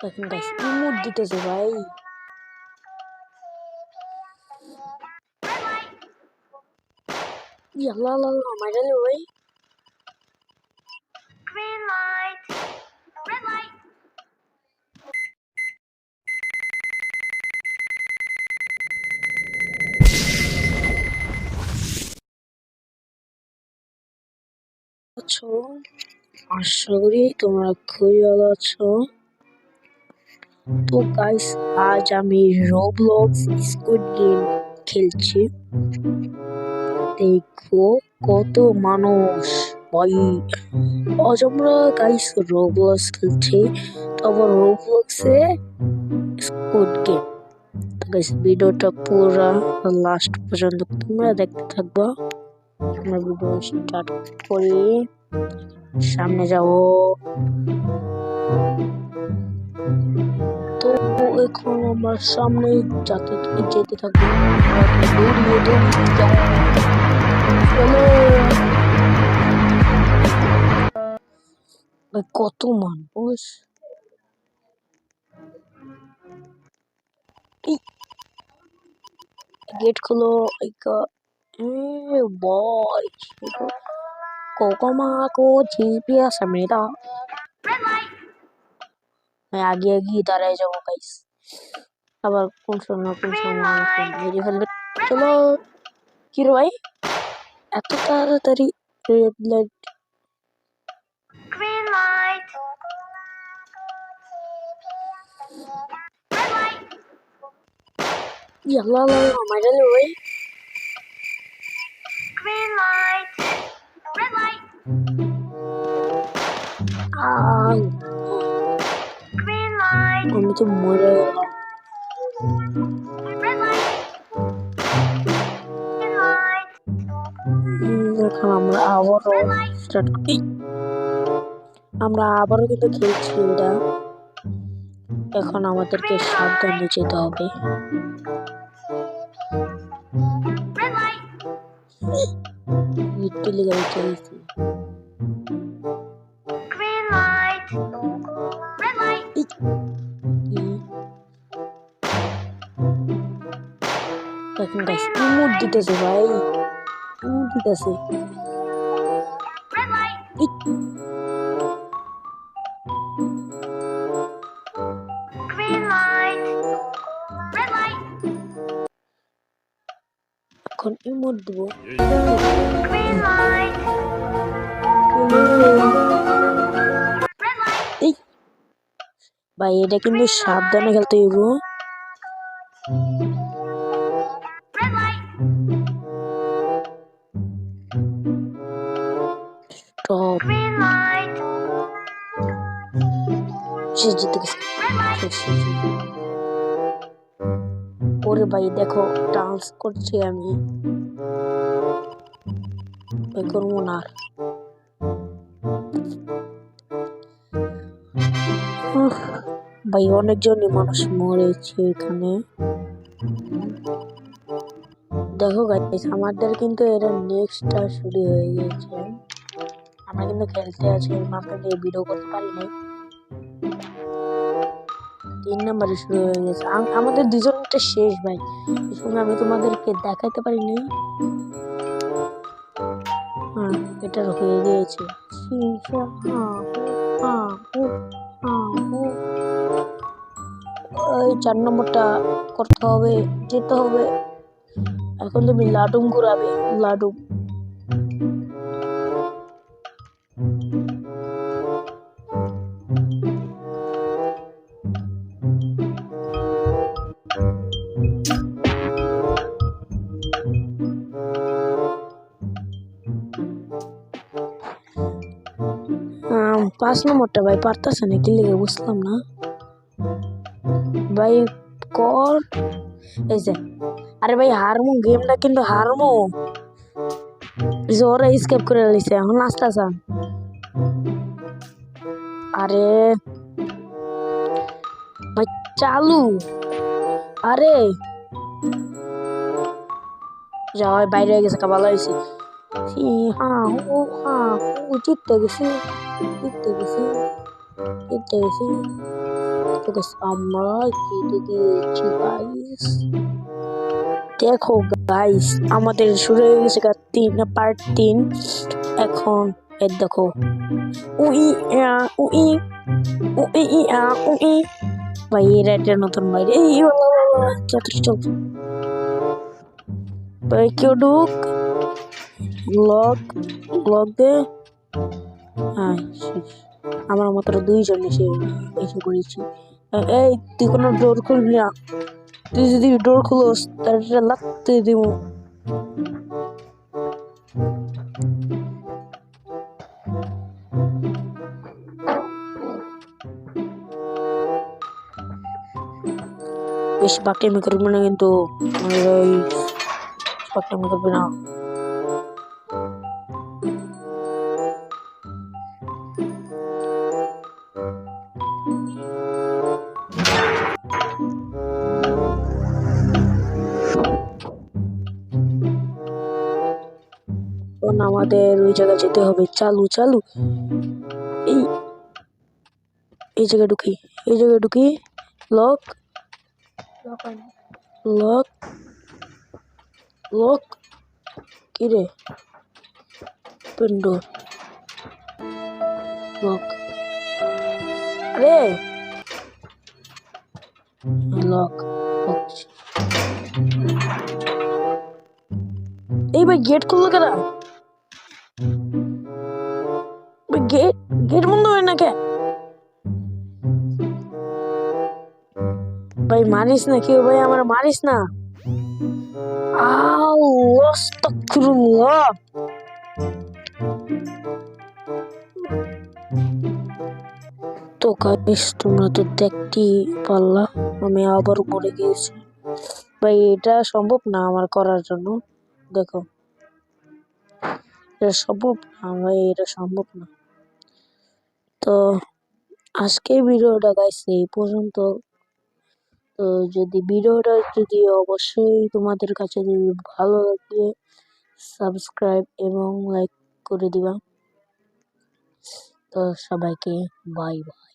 দেখেন guys emote দিতেছে ভাই লা লা মাইরা দে ভাই Green light. Red light. আছো আশা করি তোমরা খুবই ভালো আছো তো গাইস আজ আমি রোবলক্স স্কুইড গেম খেলছি। দেখো কত মানুষ, ভাই। আজ আমরা গাইস রোবলক্স খেলছি তারপর রোবলক্সে স্কুইড গেম তো গাইস ভিডিওটা পুরো লাস্ট পর্যন্ত তোমরা দেখতে থাকবা। আমরা ভিডিও স্টার্ট করি। সামনে যাব। এখন আমরা সামনে যাতে যেতে থাকবো দৌড়িয়ে দৌড়িয়ে যাবো চলো ভাই, কত মানুষ গেট খোলো ए बॉय कोकोमा को जीपीएस मेरा Red light. मैं आगे आगे দাঁড়ায় যাবো গাইস আবার কোন সময় কোন সময় আমাকে মেরে ফেলবে চলো কি রে ভাই এত তাড়াতাড়ি red light Green light. Red light. ইয়াল্লা লা লা মাইরা দে ভাই Green light. Red light. আহ, Green light. আমি তো মরে গেলাম আমরা আবারও কিন্তু খেলছি এটা। এখন আমাদেরকে সাবধানে যেতে হবে। Red light. লিটারলি গাইস দিতেছে ভাই. Red light. এখন ইমোট দিব ভাই এটা কিন্তু সাবধানে খেলতে হইব সে, সে। ওরে ভাই দেখো ডান্স করছি আমি না আর। ভাই অনেকজনই মানুষ মরেছে এখানে দেখো গাইস আমাদের কিন্তু এরা নেক্সটটা শুরু হয়ে গেছে আমরা কিন্তু খেলতে আছি মাত্র দিয়ে ভিডিও করতে পারি নাই তিন নম্বরে শুরু হয়ে গেছে। আম- আমাদের দুজনটা শেষ ভাই। সময় আমি তোমাদেরকে দেখাতে পারি নাই হ্যাঁ এটা হয়ে গিয়েছে। ওই চার নম্বরটা করতে হবে, যেতে হবে। এখন তুমি লাডুম ঘুরাবে, লাডুম। পাঁচ নম্বরটা ভাই পারতেছে না, কি লেগে বুঝলাম না? ভাই কর। এই যে, আরে ভাই হারমু গেমটা কিন্তু হারমু। এই যে স্কেপ করে লিছে এখন আস্তে আসান আরে, ভাই চালু। আরে, যা বাইরে গেছে, কাবালা হয়েছে। হ্যাঁ ও হ্যাঁ ও জিততে গেছি। দেখো গাইস আমাদের শুরু হয়ে গেছে তিন পার্ট তিন এখন এর দেখো উই উই উই উই ভাই এরা একটা নতুন বাইরে কেউ ঢুক দে হ্যাঁ আমার মাত্র দুইজন এসে এসে করেছি। এই, তুই কোনো ডোর খুলবি না। তুই যদি ডোর খুলোস, তাহলে লাগতে দিব। বেশি বাকিমি করবি না কিন্তু ওই বাকিমি করবি না। এখন আমাদের ওই জায়গায় যেতে হবে। চালু চালু। এই এই জায়গায় ঢুকি এই জায়গায় ঢুকি। লক লক লক কি রে? পেন্ডো লক আরে! লক এই ভাই গেট খুললো কেন? গেট গেট বন্ধ হয় না কে ভাই মারিস না কেউ, ভাই আমার মারিস না। আউ, আস্তাগফিরুল্লাহ। তো গাইস তোমরা তো দেখতেই আমি আবার মরে গিয়েছি। ভাই, এটা সম্ভব না আমার করার জন্য। দেখো। এটা সম্ভব না ভাই, এটা সম্ভব না। তো আজকে ভিডিওটা গাইস এই পর্যন্ত। তো যদি ভিডিওটা যদি অবশ্যই তোমাদের কাছে যদি ভালো লাগে সাবস্ক্রাইব এবং লাইক করে দিবা। তো সবাইকে বাই বাই